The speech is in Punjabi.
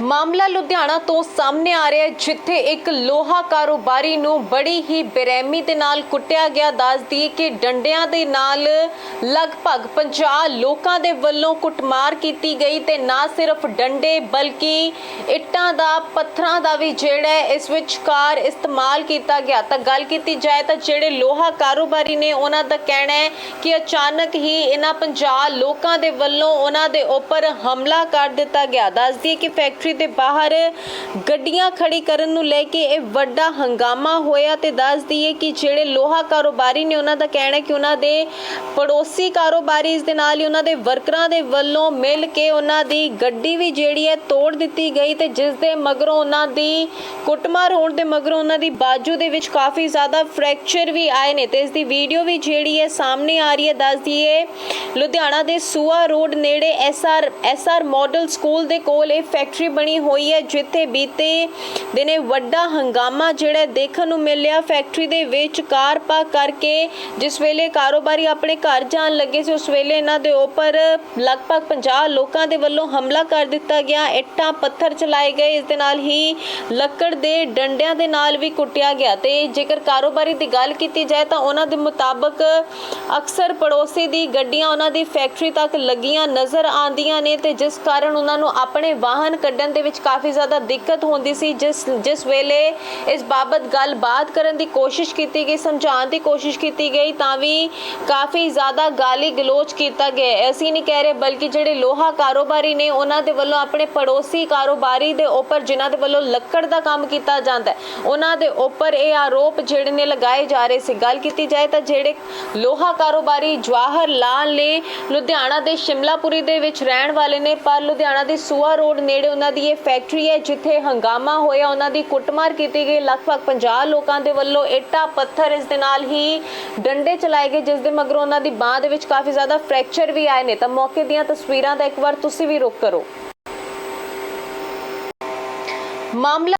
ਮਾਮਲਾ ਲੁਧਿਆਣਾ ਤੋਂ ਸਾਹਮਣੇ ਆ ਰਿਹਾ ਹੈ, ਜਿੱਥੇ ਇੱਕ ਲੋਹਾ ਕਾਰੋਬਾਰੀ ਨੂੰ ਬੜੀ ਹੀ ਬੇਰਹਿਮੀ ਦੇ ਨਾਲ ਕੁੱਟਿਆ ਗਿਆ। ਦੱਸਦੀ ਕਿ ਡੰਡਿਆਂ ਦੇ ਨਾਲ ਲਗਭਗ 50 ਲੋਕਾਂ ਦੇ ਵੱਲੋਂ ਕੁੱਟਮਾਰ ਕੀਤੀ ਗਈ ਤੇ ਨਾ ਸਿਰਫ ਡੰਡੇ, ਬਲਕਿ ਇੱਟਾਂ ਦਾ, ਪੱਥਰਾਂ ਦਾ ਵੀ ਜਿਹੜਾ ਹੈ, ਇਸ ਵਿਚਕਾਰ ਇਸਤੇਮਾਲ ਕੀਤਾ ਗਿਆ। ਤਾਂ ਗੱਲ ਕੀਤੀ ਜਾਏ ਤਾਂ ਜਿਹੜੇ ਲੋਹਾ ਕਾਰੋਬਾਰੀ ਨੇ, ਉਹਨਾਂ ਦਾ ਕਹਿਣਾ ਹੈ ਕਿ ਅਚਾਨਕ ਹੀ ਇਹਨਾਂ 50 ਲੋਕਾਂ ਦੇ ਵੱਲੋਂ ਉਹਨਾਂ ਦੇ ਉੱਪਰ ਹਮਲਾ ਕਰ ਦਿੱਤਾ ਗਿਆ। ਦੱਸਦੀ ਕਿ ਫੈਕਟਰੀ ਦੇ ਬਾਹਰ ਗੱਡੀਆਂ ਖੜੀ ਕਰਨ ਨੂੰ ਲੈ ਕੇ ਇਹ ਵੱਡਾ ਹੰਗਾਮਾ ਹੋਇਆ ਤੇ ਦੱਸਦੀ ਹੈ ਕਿ ਜਿਹੜੇ ਲੋਹਾ ਕਾਰੋਬਾਰੀ ਨੇ ਉਹਨਾਂ ਦਾ ਕਹਿਣਾ ਕਿ ਉਹਨਾਂ ਦੇ ਪੜੋਸੀ ਕਾਰੋਬਾਰੀ ਇਸ ਦੇ ਨਾਲ ਹੀ ਉਹਨਾਂ ਦੇ ਵਰਕਰਾਂ ਦੇ ਵੱਲੋਂ ਮਿਲ ਕੇ ਉਹਨਾਂ ਦੀ ਗੱਡੀ ਵੀ ਜਿਹੜੀ ਹੈ ਤੋੜ ਦਿੱਤੀ ਗਈ ਤੇ ਜਿਸ ਦੇ ਮਗਰੋਂ ਉਹਨਾਂ ਦੀ ਕੁੱਟਮਾਰ ਹੋਣ ਦੇ ਮਗਰੋਂ ਉਹਨਾਂ ਦੀ ਬਾਜੂ ਦੇ ਵਿੱਚ ਕਾਫੀ ਜ਼ਿਆਦਾ ਫ੍ਰੈਕਚਰ ਵੀ ਆਏ ਨੇ ਤੇ ਇਸ ਦੀ ਵੀਡੀਓ ਵੀ ਜਿਹੜੀ ਹੈ ਸਾਹਮਣੇ ਆ ਰਹੀ ਹੈ। ਦੱਸਦੀ ਹੈ ਲੁਧਿਆਣਾ ਦੇ ਸੂਆ ਰੋਡ ਨੇੜੇ ਐਸਆਰ ਐਸਆਰ ਮਾਡਲ ਸਕੂਲ ਦੇ ਕੋਲ ਇਹ ਫੈਕਟਰੀ ਬਣੀ ਹੋਈ ਹੈ, ਜਿੱਥੇ ਬੀਤੇ ਦਿਨੇ ਵੱਡਾ ਹੰਗਾਮਾ ਜਿਹੜਾ ਦੇਖਣ ਨੂੰ ਮਿਲਿਆ। ਫੈਕਟਰੀ ਦੇ ਵਿੱਚ ਕਾਰ ਪਾ ਕਰਕੇ ਜਿਸ ਵੇਲੇ ਕਾਰੋਬਾਰੀ ਆਪਣੇ ਘਰ ਜਾਣ ਲੱਗੇ ਸੀ, ਉਸ ਵੇਲੇ ਇਹਨਾਂ ਦੇ ਉੱਪਰ ਲਗਭਗ 50 ਲੋਕਾਂ ਦੇ ਵੱਲੋਂ ਹਮਲਾ ਕਰ ਦਿੱਤਾ ਗਿਆ। ਇੱਟਾਂ, ਪੱਥਰ ਚਲਾਏ ਗਏ। ਇਸ ਦੇ ਨਾਲ ਹੀ ਲੱਕੜ ਦੇ ਡੰਡਿਆਂ ਦੇ ਨਾਲ ਵੀ ਕੁੱਟਿਆ ਗਿਆ। ਤੇ ਜੇਕਰ ਕਾਰੋਬਾਰੀ ਦੀ ਗੱਲ ਕੀਤੀ ਜਾਏ ਤਾਂ ਉਹਨਾਂ ਦੇ ਮੁਤਾਬਕ ਅਕਸਰ ਪੜੋਸੀ ਦੀ ਗੱਡੀਆਂ ਉਹਨਾਂ ਦੀ ਫੈਕਟਰੀ ਤੱਕ ਲੱਗੀਆਂ ਨਜ਼ਰ ਆਉਂਦੀਆਂ ਨੇ ਤੇ ਜਿਸ ਕਾਰਨ ਉਹਨਾਂ ਨੂੰ ਆਪਣੇ ਵਾਹਨ ਕੱਢਣ ਦੇ ਵਿੱਚ ਕਾਫੀ ਜ਼ਿਆਦਾ ਦਿੱਕਤ ਹੁੰਦੀ ਸੀ। ਜਿਸ ਜਿਸ ਵੇਲੇ ਇਸ ਬਾਬਤ ਗੱਲਬਾਤ ਕਰਨ ਦੀ ਕੋਸ਼ਿਸ਼ ਕੀਤੀ ਗਈ, ਸਮਝਾਉਣ ਦੀ ਕੋਸ਼ਿਸ਼ ਕੀਤੀ ਗਈ, ਤਾਂ ਵੀ ਕਾਫੀ ਜ਼ਿਆਦਾ ਗਾਲੀ ਗਲੋਚ ਕੀਤਾ ਗਿਆ। ਅਸੀਂ ਨਹੀਂ ਕਹਿ ਰਹੇ, ਬਲਕਿ ਜਿਹੜੇ ਲੋਹਾ ਕਾਰੋਬਾਰੀ ਨੇ, ਉਹਨਾਂ ਦੇ ਵੱਲੋਂ ਆਪਣੇ ਪੜੋਸੀ ਕਾਰੋਬਾਰੀ ਦੇ ਉੱਪਰ ਜਿਨ੍ਹਾਂ ਦੇ ਵੱਲੋਂ ਲੱਕੜ ਦਾ ਕੰਮ ਕੀਤਾ ਜਾਂਦਾ ਉਹਨਾਂ ਦੇ ਉੱਪਰ ਇਹ ਆਰੋਪ ਜਿਹੜੇ ਨੇ ਲਗਾਏ ਜਾ ਰਹੇ ਸੀ। ਗੱਲ ਕੀਤੀ ਜਾਏ ਤਾਂ ਜਿਹੜੇ ਲੋਹਾ ਕਾਰੋਬਾਰੀ ਜਵਾਹਰ ਲਾਲ ਨੇ ਨੇ ਲੁਧਿਆਣਾ ਦੇ ਸ਼ਿਮਲਾਪੁਰੀ ਦੇ ਵਿੱਚ ਰਹਿਣ ਵਾਲੇ ਨੇ, ਪਰ ਲੁਧਿਆਣਾ ਦੇ ਸੂਆ ਰੋਡ ਨੇੜੇ ਉਹਨਾਂ ਦੀ ਇਹ ਫੈਕਟਰੀ ਹੈ, ਜਿੱਥੇ ਹੰਗਾਮਾ ਹੋਇਆ। ਉਹਨਾਂ ਦੀ ਕੁੱਟਮਾਰ ਕੀਤੀ ਗਈ। ਲਗਭਗ 50 ਲੋਕਾਂ ਦੇ ਵੱਲੋਂ ਇੱਟਾਂ, ਪੱਥਰ ਇਸ ਦੇ ਨਾਲ ਹੀ ਡੰਡੇ ਚਲਾਏ ਗਏ, ਜਿਸ ਦੇ ਮਗਰੋਂ ਉਹਨਾਂ ਦੀ ਬਾਹ ਦੇ ਵਿੱਚ ਕਾਫੀ ਜ਼ਿਆਦਾ ਫ੍ਰੈਕਚਰ ਵੀ ਆਏ ਨੇ। ਤਾਂ ਮੌਕੇ ਦੀਆਂ ਤਸਵੀਰਾਂ ਦਾ ਇੱਕ ਵਾਰ ਤੁਸੀਂ ਵੀ ਰੁਕ ਕਰੋ। ਮਾਮਲਾ